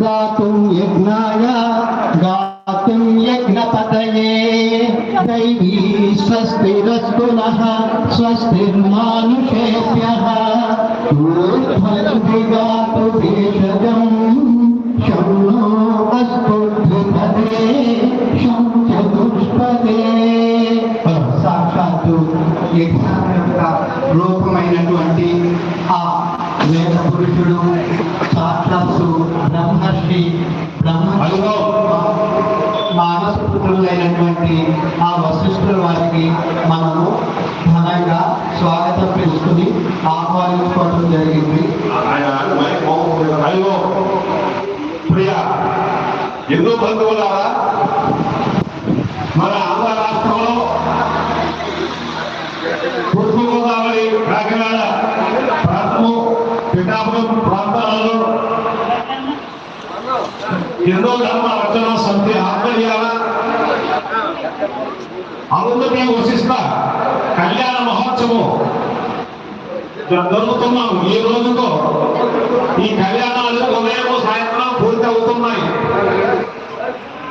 गातुं यज्ञाय गातुं यज्ञपतये दैवी स्वस्तिरस्तु नः स्वस्तिर्मानुषेभ्यः गातु भेषजम् शं नो अस्तु धृपदे शं चतुष्पदे साक्षात् यज्ञ బ్రహ్మర్షి బ్రహ్మ మానసపుత్రులైనటువంటి ఆ వశిష్ఠుల వారికి మనము ఘనంగా స్వాగతం పిలుచుకుని ఆహ్వానించుకోవడం జరిగింది. ప్రియ ఎన్నో బంధువులారా? మన ఎన్నో ధర్మ రచన సంతి ఆధ్వర్యాల అందరినీ వశిష్ట కళ్యాణ మహోత్సవం. జరుగుతున్నాం ఈ రోజుతో ఈ కళ్యాణాలు ఉదయం సాయంత్రం పూర్తి అవుతున్నాయి.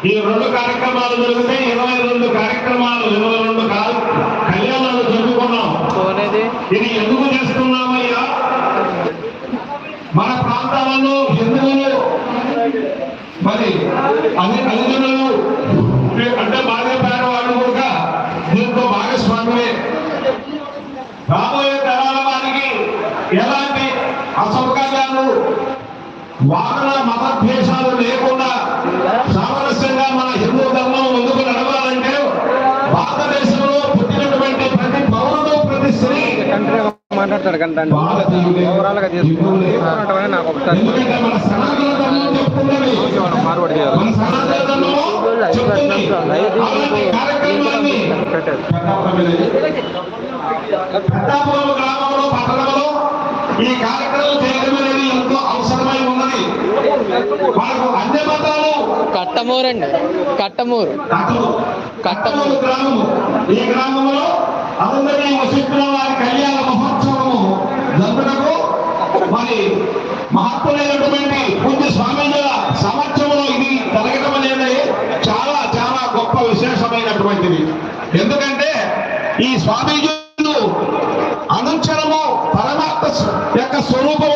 ఈ రెండు కార్యక్రమాలు జరిగితే ఇరవై రెండు కార్యక్రమాలు ఇరవై రెండు కళ్యాణాలు జరుపుకున్నాం. ఇది ఎందుకు చేస్తున్నామయ్యా? మన ప్రాంతాలలో హిందువులు మరి తల్లిదండ్రులు అంటే బాగా పేదవాళ్ళు కూడా దీంతో భాగస్వామ్యమే రాబోయే తరాల వారికి ఎలాంటి అసౌకర్యాలు వాదన మతద్వేషాలు లేకుండా సామరస్యంగా మన హిందూ ధర్మం ముందుకు నడవాలంటే భారతదేశంలో పుట్టినటువంటి ప్రతి పౌరుడు ప్రతి స్త్రీ మాట్లాడతాడు కానీ దాన్ని ఓవరాల్గా హిందువులే. నాకు ఒకసారి ఫార్వర్డ్ చేయాలి. పెట్టారు. ఈ కార్యక్రమం చేయడం అనేది ఎంతో అవసరమై ఉన్నది. మనకు అన్ని మతాలు కట్టమూరు. అండి కట్టమూరు. గ్రామము ఈ గ్రామంలో అందరి వశిష్ఠుల వారి కళ్యాణ మహోత్సవము జరుపుటకు మరి మహత్తులైనటువంటి పూజ స్వామిల సమక్షంలో ఇది జరగడం అనేది చాలా చాలా గొప్ప విశేషమైనటువంటిది. ఎందుకంటే ఈ స్వామీజీలు అనుక్షణము పరమాత్మ యొక్క స్వరూపం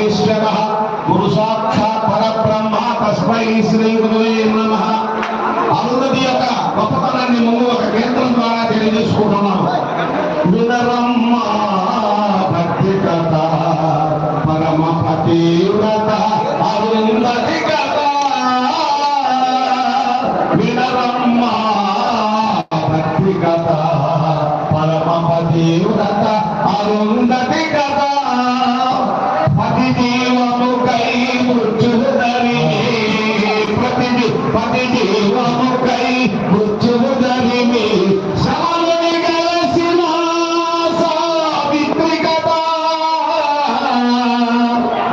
గురుదేవో మహేశ్వర గురు సాక్షాత్ పరబ్రహ్మ తస్మై శ్రీ గురువే నమ. అరుణది యొక్క గొప్పతనాన్ని ముందు ఒక కేంద్రం ద్వారా తెలియజేసుకుంటున్నాం వినరమ్మ భక్తి కథ పరమ పతివ్రత కథ భక్తి కథ పరమ పతివ్రత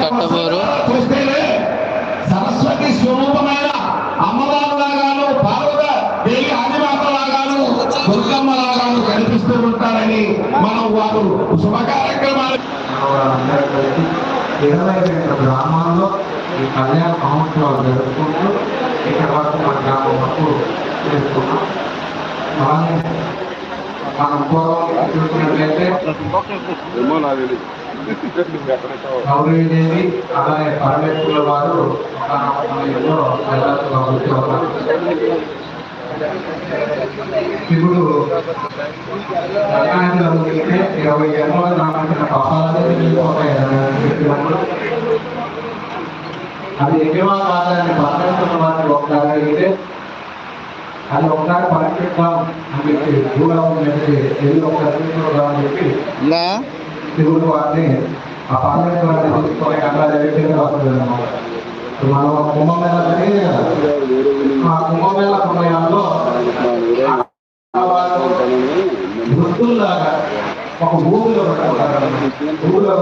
చట్టమూరు. చూస్తేనే సరస్వతి స్వరూపమైన అమ్మవారు లాగాను పార్వత దేవి ఆదిమాత లాగాను దుర్గమ్మ లాగాను కనిపిస్తూ ఉంటారని మనం వారు శుభ కార్యక్రమాలు అందరూ కలిసి ఇరవై రెండు గ్రామాల్లో ఈ కళ్యాణ మహోత్సవాలు జరుపుకుంటూ ఇక్కడ వరకు మన గ్రామం వరకు చేసుకున్నాం అలానే మనం పూర్వం చూసినట్లయితే గౌరీదేవి అలాగే పరమేశ్వరుల వారు ఒకనొక సమయంలో శివుడు రంగాయంలో ఉంటే ఇరవై జన్మలు నామిన పాపాలనే అది నిజమా కాదని పరమేశ్వరుల వారిని ఒకసారి అయితే అది ఒకసారి పరీక్షిద్దాం అని చెప్పి భూలోకం మీదకి వెళ్ళి ఒకసారి అని చెప్పి వారిని ఆ తీసుకొని అట్లా జరిగితే వస్తుంది మనం కుంభమేళ ఆ కుంభమేళ సమయాల్లో వృద్ధుల్లాగా ఒక ఊరిలో పెట్టుకుంటారు ఊరిలో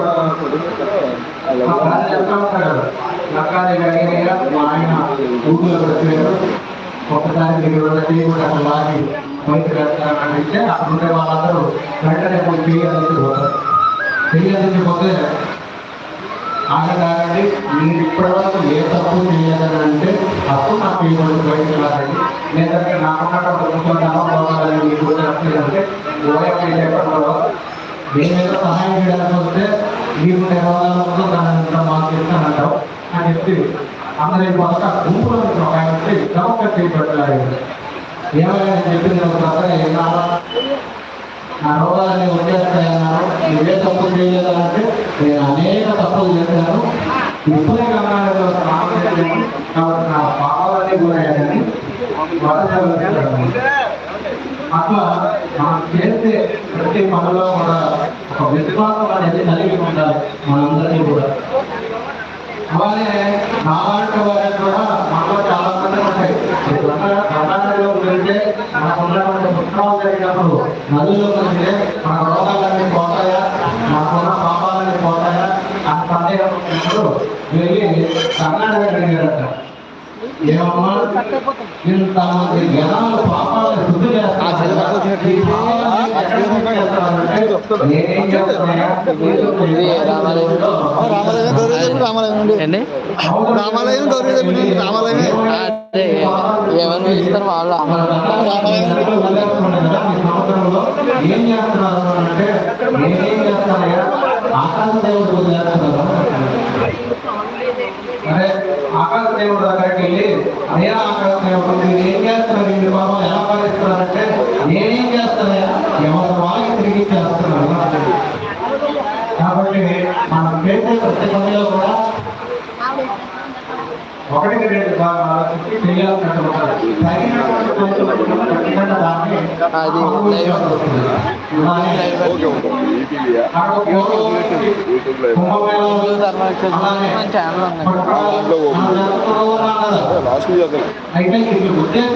మా చెప్తా ఉంటాడు కదా మా ఆయన ఊరిలో పెట్టారు ఒకసారి మీరు వెళ్ళి కూడా అక్కడ లాగి బయటకు వెళ్తానని అక్కడ ఉండే వాళ్ళందరూ వెంటనే పోయి పిల్లలకి పోతారు. పోతే ఆగదాగండి మీరు ఇప్పటివరకు ఏ తప్పు చేయలేదని అంటే అప్పుడు నాకు ఈ రోజు నేను దగ్గర నా మాట కూర్చుంటానో పోవాలని మీకు అంటే ఓఎంపీ లేకుండా నేనేదో సహాయం చేయడానికి వస్తే మీరు నిర్వహణలో దాని మాకు చెప్తానంటావు అని చెప్పి అందరి మొదట గుంపులో నుంచి ఒక ఆయన వచ్చి గమక ఏమైనా చెప్పిన తర్వాత ఏమన్నా నా రోగాలన్నీ వచ్చేస్తాయన్నారు. నువ్వే తప్పు చేయలేదంటే నేను అనేక తప్పులు చేశాను. ఇప్పుడే కన్నాడు కాబట్టి నా పాపాలన్నీ గురయ్యాయని అట్లా మనం చేసే ప్రతి పనిలో కూడా ఒక విశ్వాసం అనేది కలిగి ఉండాలి మనందరికీ కూడా. అలానే నాలాంటి వారిని కూడా మనలో చాలా మంది ఉంటాయి కర్ణాటకలో వెళ్తే మనకు ఉన్నటువంటి పుష్పాలు జరిగినప్పుడు నదుల్లో వెళ్తే మన రోగాలన్నీ పోతాయా? మనకున్న పాపాలన్నీ పోతాయా? అని సందేహం వెళ్ళి కర్ణాటక జరిగారట ఏమమ్మా? ఇంతమంది జనాలు పాపాలను శుద్ధి నేనేం ఏంటి? రామాలయం గౌరీ రామాలయమే అదే ఏమని పిలుస్తారు వాళ్ళు. ఏం చేస్తున్నారు అంటే నేనేం చేస్తానయ్యా? ఆకాశ దేవుడు పూజ చేస్తున్నాను అరే ఆకాశ దేవుడు దగ్గరికి వెళ్ళి అయ్యా ఆకాశ దేవుడు మీరు ఏం చేస్తున్నారు ఇంటి బాబా ఎలా పాలిస్తున్నారంటే నేనేం చేస్తానయ్యా ఎవరి వాళ్ళకి తిరిగి చేస్తున్నాను కాబట్టి మనం చేసే ప్రతి పనిలో కూడా అయితే ఇది ఉద్దేశం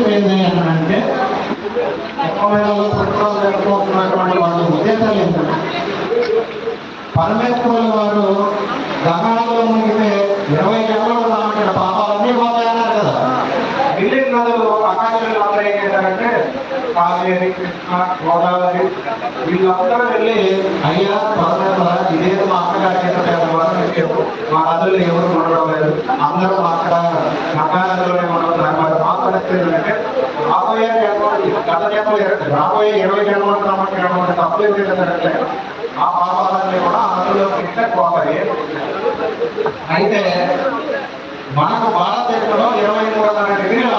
కుంభమేళంలో జరుపుకుంటున్నటువంటి వాళ్ళ ఉద్దేశాలు ఏంటంటే పరమేశ్వరుల వారు గంగాలో మునిగితే అందరికీ పోతాయన్నారు కదా. మిగిలిన నదులు అకాశంలో అందరూ ఏం చేశారంటే కావేరి కృష్ణ గోదావరి వీళ్ళందరూ వెళ్ళి అయ్యా పరమేశ్వర ఇదేదో మా అక్కగారి చేత పేదవారు చెప్పు. మా నదులు ఎవరు ఉండడం లేదు. అందరూ అక్కడ నగా నదిలోనే ఉంటున్నారు మరి మా పరిస్థితి ఏంటంటే రాబోయే గత జన్మలు రాబోయే ఇరవై జన్మలు సంవత్సరం తప్పులు ఏం చేశారంటే ఆ పాపాలన్నీ కూడా నదుల్లో ఇస్తే పోతాయి అయితే మనకు భారతదేశంలో ఇరవై మూడు వందల డిగ్రీల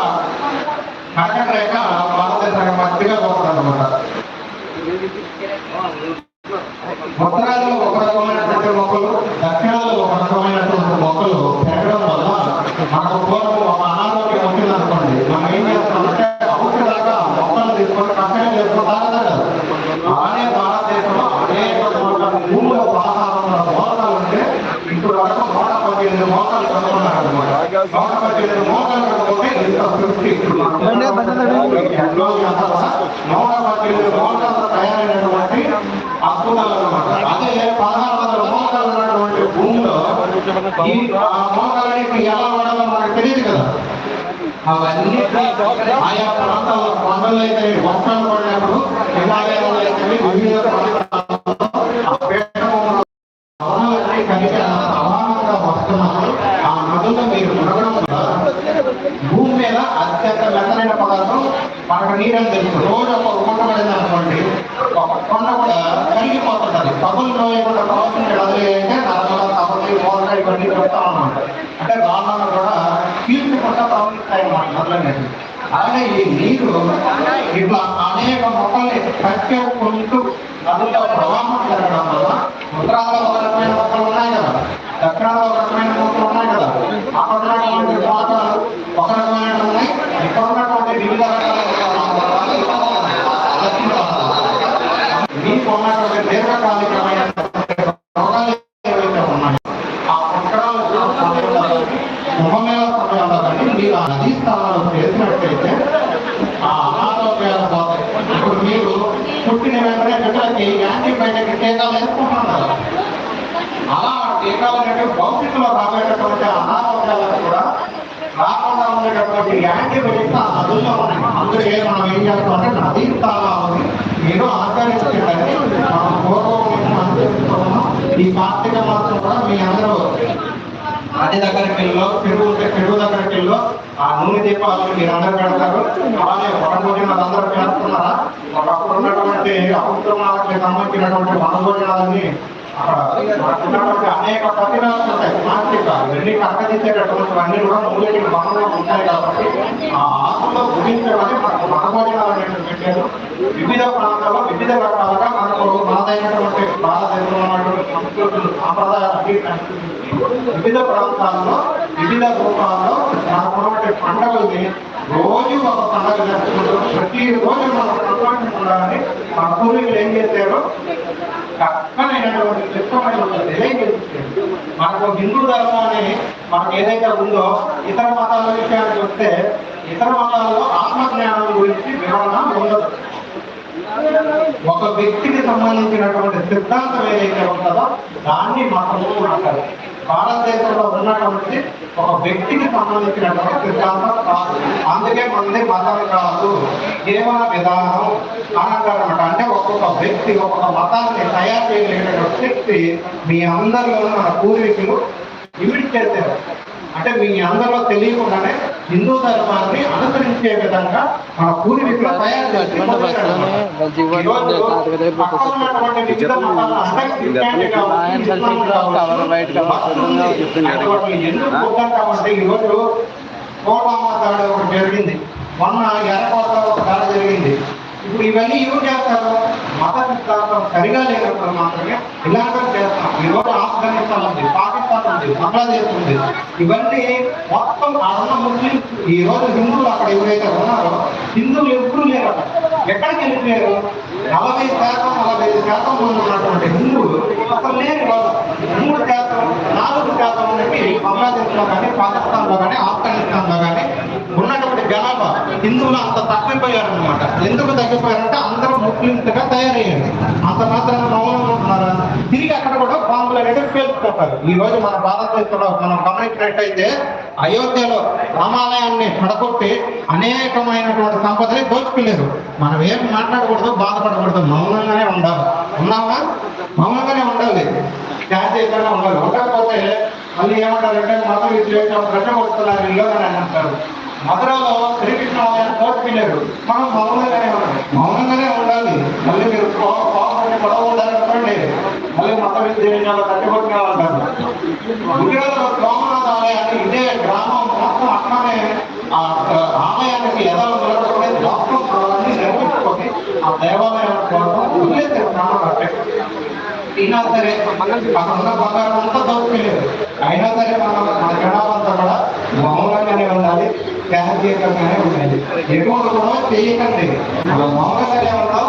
కటక రేఖ భారతదేశానికి మధ్యగా పోతుంది అనమాట ఉత్తరాదిలో ఒక రకమైనటువంటి మొక్కలు దక్షిణాలు ఒక రకమైనటువంటి మొక్కలు పెరగడం వల్ల మనకు పూర్వం ఒక అనారోగ్యం వచ్చిందనుకోండి మనం ఏం చేస్తామంటే అవుట్ దాకా మొక్కలు తీసుకొని పక్కనే చేసుకుంటారు కదా అలానే భారతదేశంలో అనేక చోట్ల భూముల ఆహారంలో మోసాలు ఉంటే ఇప్పుడు వరకు నూట పద్దెనిమిది మోసాలు కనుక్కున్నారు అనమాట నూట పద్దెనిమిది మోసాలు కనుక్కుంటే ఇంత తృప్తి ఇప్పుడు మనం నూట పద్దెనిమిది మోసాలు తయారైనటువంటి అద్భుతాలు అనమాట అదే పదహారు వందల మోకాలు ఉన్నటువంటి భూమిలో ఈ ఆ ఎలా వాడాలో మనకు తెలియదు కదా. అవన్నీ ఆయా ప్రాంతాల కొండలు అయితే వర్షాలు మనకు నీరని రోజు ఒక కొండ అనుకోండి ఒక కొండ కూడా కరిగిపోతుంటది. పగులు రోజు కావాల్సిన వదిలేయంటే నర్మల తపలి మోస ఇవన్నీ అంటే రాళ్ళను కూడా పీల్చుకుంటా ప్రవహిస్తాయి అన్నమాట నదులనేది అలాగే ఈ నీరు ఇట్లా అనేక మొక్కల్ని కట్టేసుకుంటూ నదుల ప్రవాహం జరగడం వల్ల ఉత్తరాల్లో ఒక రకమైన మొక్కలు ఉన్నాయి కదా దక్షిణాల్లో ఒక రకమైన మొక్కలు ఉన్నాయి కదా అక్కడ ఉన్నటువంటి ప్రాంతాలు ఒక రకమైన ఉన్నాయి ఇక్కడ ఉన్నటువంటి వివిధ రకాల మీకు ఉన్నటువంటి దీర్ఘకాలికమైన రోగాలు ఏవైతే ఉన్నాయో ఆ పుష్కరాలు సమయంలో కుంభమేళ సమయంలో కానీ మీరు ఆ నదీ స్థానాలు చేసినట్టయితే ఆ అనారోగ్యాలు పోతాయి ఇప్పుడు మీరు పుట్టిన వెంటనే బిడ్డలకి యాంటీబయాటిక్ టీకాలు వేసుకుంటున్నారు అలా టీకాలు అంటే భవిష్యత్తులో రాబోయేటటువంటి అనారోగ్యాలకు కూడా రాకుండా ఉండేటటువంటి యాంటీబయాటిక్స్ ఆ నదుల్లో ఉన్నాయి అందుకే మనం ఏం చేస్తామంటే నదీ స్థానాలను మీరు ఆచరించండి మనం పూర్వం నుంచి అనుసరిస్తున్నాం ఈ కార్తీక మాసం కూడా మీ అందరూ నది దగ్గరికి వెళ్ళో చెరువు చెరువు దగ్గరికి వెళ్ళో ఆ నూనె మీరు అందరూ పెడతారు. అలాగే వనభోజనాలు అందరూ పెడుతున్నారా? ఒకప్పుడు ఉన్నటువంటి అపవిత్రమాలకి సంబంధించినటువంటి వనభోజనాలన్నీ ఉన్నటువంటి అనేక పత్రికలు ఉంటాయి. ప్లాస్టిక్ ఇవన్నీ కక్కదిసేటటువంటి అన్ని కూడా మూలకి ఉంటాయి కాబట్టి ఆ ఆకులో గురించడానికి మనకు వనభోజనాలు అనేటువంటి పెట్టారు. వివిధ ప్రాంతాల్లో వివిధ రకాలుగా మనకు మనదైనటువంటి భారతదేశంలో ఉన్నటువంటి సంస్కృతులు సాంప్రదాయాలు అన్ని వివిధ ప్రాంతాల్లో వివిధ రూపాల్లో మనకున్నటువంటి పండుగల్ని రోజు ఒక పండుగ జరుపుకుంటూ ప్రతి రోజు మనం సంతోషించాలని మన పూర్వీకులు ఏం చేశారు? చక్కనైనటువంటి క్లిష్టమైన తెలియజేస్తారు మనకు హిందూ ధర్మాన్ని మనకు ఏదైతే ఉందో ఇతర మతాల విషయానికి వస్తే ఇతర మతాల్లో ఆత్మజ్ఞానం గురించి వివరణ ఒక వ్యక్తికి సంబంధించినటువంటి సిద్ధాంతం ఏదైతే ఉంటుందో దాన్ని మాత్రమే అంటారు భారతదేశంలో ఉన్నటువంటి ఒక వ్యక్తికి సంబంధించినటువంటి సిద్ధాంతం కాదు. అందుకే మనది మతం కాదు. జీవన విధానం అని అంటే ఒక్కొక్క వ్యక్తి ఒక్కొక్క మతాన్ని తయారు చేయగలిగినటువంటి శక్తి మీ అందరిలో మన పూర్వీకులు ఇమిడి చేశారు. అంటే మీ అందరిలో తెలియకుండానే హిందూ ధర్మాన్ని అనుసరించే విధంగా మన పూర్వీకులు తయారు జీవన్ ఈరోజు ఈరోజు దాడి ఒకటి జరిగింది. మొన్న ఎర్రకోటలో ఒక దాడి జరిగింది. ఇప్పుడు ఇవన్నీ ఎవరు చేస్తారు? మత సిద్ధాంతం సరిగా లేనప్పుడు మాత్రమే ఇలాంటివి చేస్తాం. ఈ రోజు ఆఫ్ఘనిస్తాన్ ఉంది. పాకిస్తాన్ ఉంది బంగ్లాదేశ్ ఉంది ఇవన్నీ మొత్తం అన్న ముస్లిం ఈ రోజు హిందువులు అక్కడ ఎవరైతే ఉన్నారో హిందువులు ఎప్పుడు లేరు అక్కడ ఎక్కడికి వెళ్ళిపోయారు? నలభై శాతం నలభై ఐదు శాతం ఉన్నటువంటి హిందువులు అసలు లేరు మూడు శాతం నాలుగు శాతం ఉన్నవి బంగ్లాదేశ్లో కానీ పాకిస్తాన్లో కానీ ఆఫ్ఘనిస్తాన్లో కానీ ఉన్నటువంటి జనాభా హిందువులు అంత తగ్గిపోయారు అనమాట ఎందుకు తగ్గిపోయారంటే అందరూ ముస్లింస్గా తయారయ్యారు. అంత మాత్రం మౌనం తిరిగి అక్కడ కూడా బాంబులు అనేది పేల్చుకుంటారు. ఈ రోజు మన భారతదేశంలో మనం గమనించినట్టయితే అయోధ్యలో రామాలయాన్ని పడగొట్టి అనేకమైనటువంటి సంపదని దోచుకోలేరు మనం ఏం మాట్లాడకూడదు బాధపడకూడదు మౌనంగానే ఉండాలి. ఉన్నావా? మౌనంగానే ఉండాలి. శాంతియుతంగా ఉండాలి ఉండకపోతే మళ్ళీ ఏమంటారంటే మతం విశ్లేషణ రెచ్చగొడుతున్నారు ఇల్లు అని అంటారు. మధురలో శ్రీకృష్ణ ఆలయాన్ని దోచుకోలేరు మనం మౌనంగానే ఉండాలి. మౌనంగానే ఉండాలి. మళ్ళీ మీరు మళ్ళీ మత విద్యాలు కట్టుబడిన అంటారు ఆలయాన్ని ఇదే గ్రామం మొత్తం అక్కడనే ఆ ఆలయానికి ఎలా నిలబడుకునే మొత్తం అవన్నీ నిర్మించుకొని ఆ దేవాలయం కోసం అయినా సరే అక్కడ ఉన్న బంగారం అంతా అయినా సరే మనం మన జనాలంతా కూడా మౌనంగానే ఉండాలి శాంతియుతంగానే ఉండాలి ఎటువంటి కూడా చేయకండి మౌనంగానే ఉన్నాం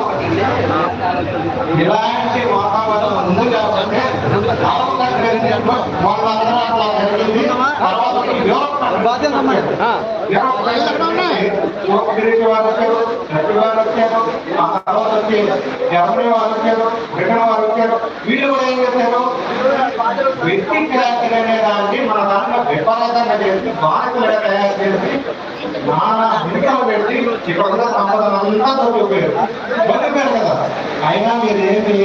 ఇలాంటి వాతావరణం ఉంది కాబట్టి వాళ్ళందరూ అట్లా జరిగింది తర్వాత యూరోప్ యూరోప్ దేశాలకి ఒక గ్రీకు వారు వచ్చారు రష్యా వారు వచ్చారు ఆ తర్వాత వచ్చి జర్మనీ వారు వచ్చారు బ్రిటన్ వారు వచ్చారు వీళ్ళు కూడా ఏం చేశారు వ్యక్తి అనే దాన్ని మన దాంట్లో విపరీతంగా చేసి బాధితులుగా తయారు చేసి నానా హింసలు పెట్టి ఇక్కడ ఉన్న సంపదనంతా దొరికిపోయారు దొరికిపోయారు కదా? అయినా మీరు ఏమి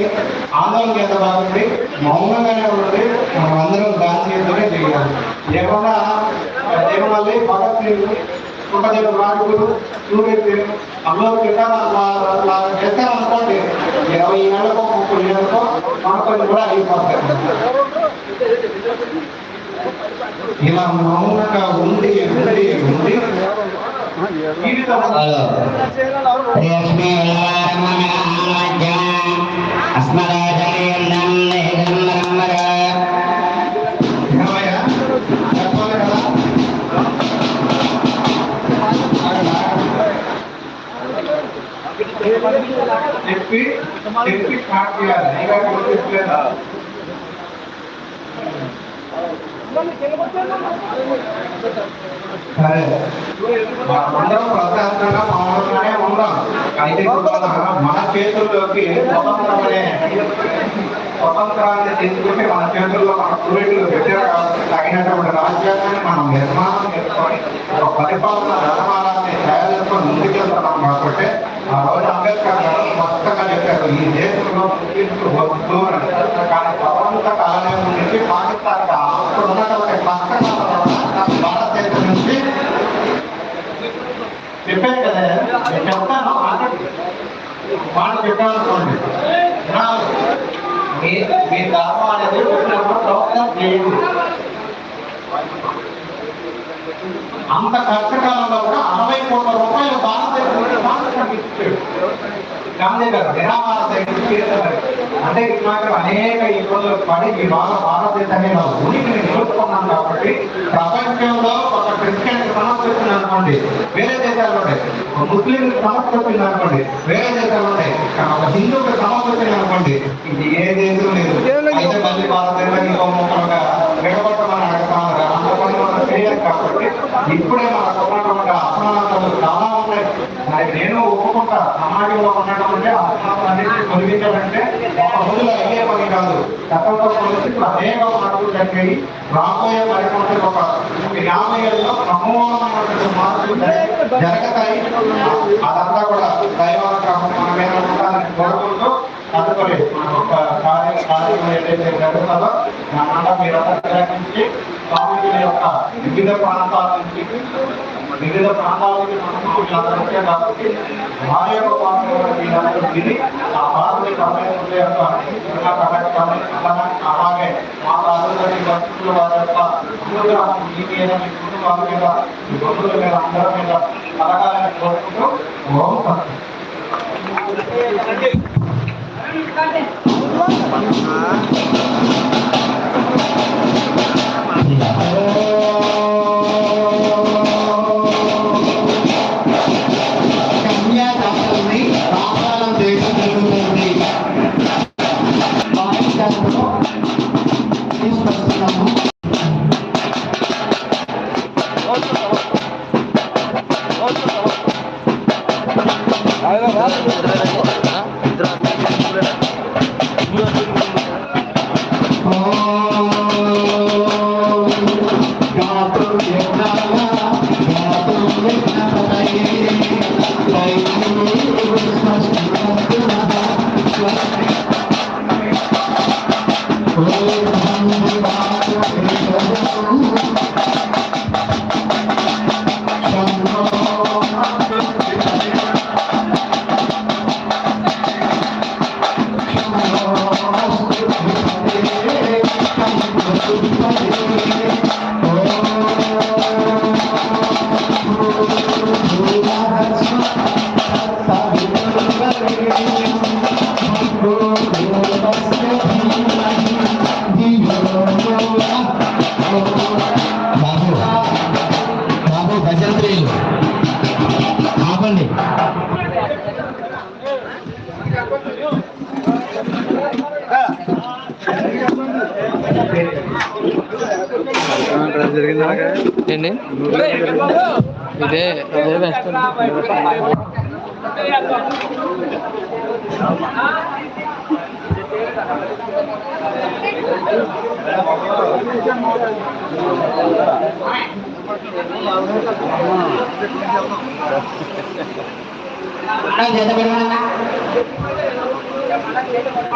ఆందోళన చేతబాకండి మౌనంగానే ఉండి మనం అందరం డాన్స్ చేస్తూనే చేయాలి. ఏమన్నా ఏమన్నా భగత్ సింగ్ సుఖదేవ్ రాజుగురు సూర్య అల్లో చేస్తారనుకోండి ఇరవై ఏళ్ళకో ముప్పై ఏళ్ళకో మనకొని కూడా అయిపోతాయి. ఇలా మౌనంగా ఉండి ఉండి ఉండి జీవితం ఏమయ్యా? చెప్పాలి కదా చెప్పి చెప్పి స్టార్ట్ చేయాలి ఇంకా గుర్తించలేదా సరే ప్రశాంతంగా మౌనంగానే ఉందాం అయితే మన- చేతుల్లోకి స్వతంత్రం అనే స్వతంత్రాన్ని తీసుకుంటే మన చేతుల్లో మన పూర్వీకులు పెట్టారు తగినటువంటి రాజ్యాంగాన్ని మనం నిర్మాణం చేసుకొని ఒక పరిపాలన ధర్మాలని తయారు చేసుకొని ముందుకెళ్తున్నాం కాబట్టి ఆ రోజు అంబేద్కర్ గారు స్పష్టంగా చెప్పారు ఈ దేశంలో ముస్లింలు వద్దు అని కానీ ప్రపంచ కాలం నుంచి పాకిస్తాన్ అప్పుడు ఉన్నటువంటి కష్టకాలంలో భారతదేశం నుంచి చెప్పాను కదా. నేను చెప్తాను మాట మీ ధర్మం అనేది ప్రవర్తన చేయండి అంత కష్టకాలంలో కూడా అరవై కోట్ల రూపాయలు భారతదేశంలో నుంచి పాకిస్తాన్కి ఇచ్చాడు గాంధీ నిరాహార అంటే మాకు అనేక ఇబ్బందులు పడి మీ వాళ్ళ భారతదేశాన్ని మన ఉనికిని నిలుపుకున్నాం కాబట్టి ప్రపంచంలో ఒక క్రిస్టియన్ సమస్య వచ్చింది అనుకోండి వేరే దేశాల్లో ఉంటాయి ఒక ముస్లిం సమస్య వచ్చింది అనుకోండి వేరే దేశాల్లో ఉంటాయి ఒక హిందువుకి సమస్య వచ్చింది అనుకోండి ఇది ఏ దేశం లేదు. అయితే మళ్ళీ భారతదేశం ఇంకో ముక్కలుగా విడగొట్టమని అడుగుతున్నారు అందుకని మనం చేయాలి కాబట్టి ఇప్పుడే మన ఉన్నటువంటి అసమానతలు చాలా మరి నేను ఒప్పుకుంటా. సమాజంలో ఉన్నటువంటి అసమానతలన్నింటినీ తొలగించాలంటే ఒక రోజులో అయ్యే పని కాదు. గతంతో పోలిస్తే ఇప్పుడు అనేక మార్పులు జరిగాయి. రాబోయే పరిపాలన ఒక యాభై ఏళ్ళలో సమూలమైనటువంటి మార్పులు జరగతాయి. అదంతా కూడా దైవాల క్రమం మన మీద ఉండాలని కోరుకుంటూ తదుపరి మన ఒక కార్య కార్యక్రమం ఏదైతే జరుగుతుందో దానివల్ల మీరందరూ గ్రహించి స్వామీజీ యొక్క వివిధ ప్రాంతాల నుంచి వివిధ ప్రాంతాలకి సంబంధించి మనకు వీళ్ళందరూ కాబట్టి మా యొక్క ప్రాంతంలో ఇది ఆ పాత్ర సమయంలో యొక్క అలాగే మా ప్రాంతంలోని భక్తులు వారి యొక్క అనుగ్రహం మీ మీద మీ కుటుంబాల మీద మీ బంధువుల మీద అందరి మీద కలగాలని కోరుకుంటూ ఓం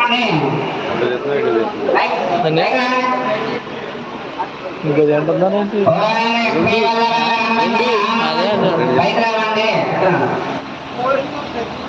అని ఇంకా ఏంటన్నారేంటి అదే అదే Thank